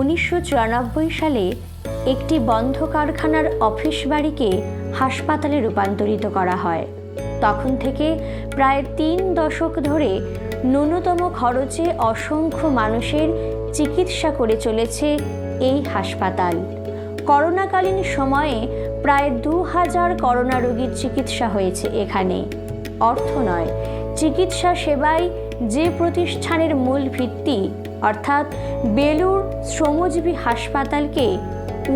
উনিশশো চুরানব্বই সালে একটি বন্ধ কারখানার অফিস বাড়িকে হাসপাতালে রূপান্তরিত করা হয়। তখন থেকে প্রায় তিন দশক ধরে ন্যূনতম খরচে অসংখ্য মানুষের চিকিৎসা করে চলেছে এই হাসপাতাল। করোনাকালীন সময়ে প্রায় দু হাজার করোনা রোগীর চিকিৎসা হয়েছে এখানে। অর্থ নয়, চিকিৎসা সেবাই যে প্রতিষ্ঠানের মূল ভিত্তি অর্থাৎ বেলুর শ্রমজীবী হাসপাতালকে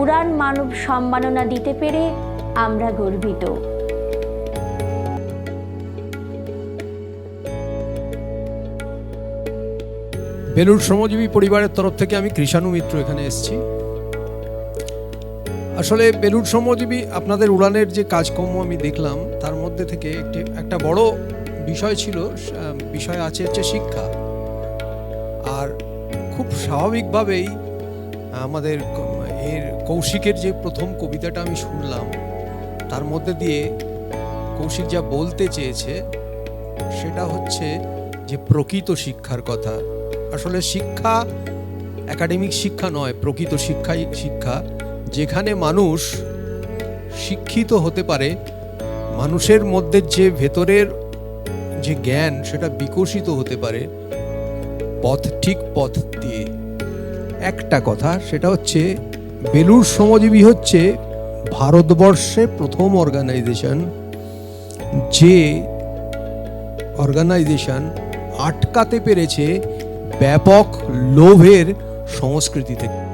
উড়ান মানব সম্মাননা দিতে পেরে আমরা গর্বিত। বেলুর শ্রমজীবী পরিবারের তরফ থেকে আমি কৃষাণু মিত্র এখানে এসেছি। আসলে বেলুর শ্রমজীবী আপনাদের উড়ানের যে কাজকর্ম আমি দেখলাম, তার মধ্যে থেকে একটি, একটা বড় বিষয় ছিল বিষয় আছে হচ্ছে শিক্ষা। আর খুব স্বাভাবিকভাবেই আমাদের এর কৌশিকের যে প্রথম কবিতাটা আমি শুনলাম, তার মধ্যে দিয়ে কৌশিক যা বলতে চেয়েছে, সেটা হচ্ছে যে প্রকৃত শিক্ষার কথা। আসলে শিক্ষা একাডেমিক শিক্ষা নয়, প্রকৃত শিক্ষাই শিক্ষা। যেখানে মানুষ শিক্ষিত হতে পারে, মানুষের মধ্যে যে ভেতরের যে জ্ঞান, সেটা বিকশিত হতে পারে পথ, ঠিক পথ দিয়ে। একটা কথা, সেটা হচ্ছে বেলুর শ্রমজীবী হচ্ছে ভারতবর্ষে প্রথম অর্গানাইজেশন যে অর্গানাইজেশন আটকাতে পেরেছে ব্যাপক লোভের সংস্কৃতি থেকে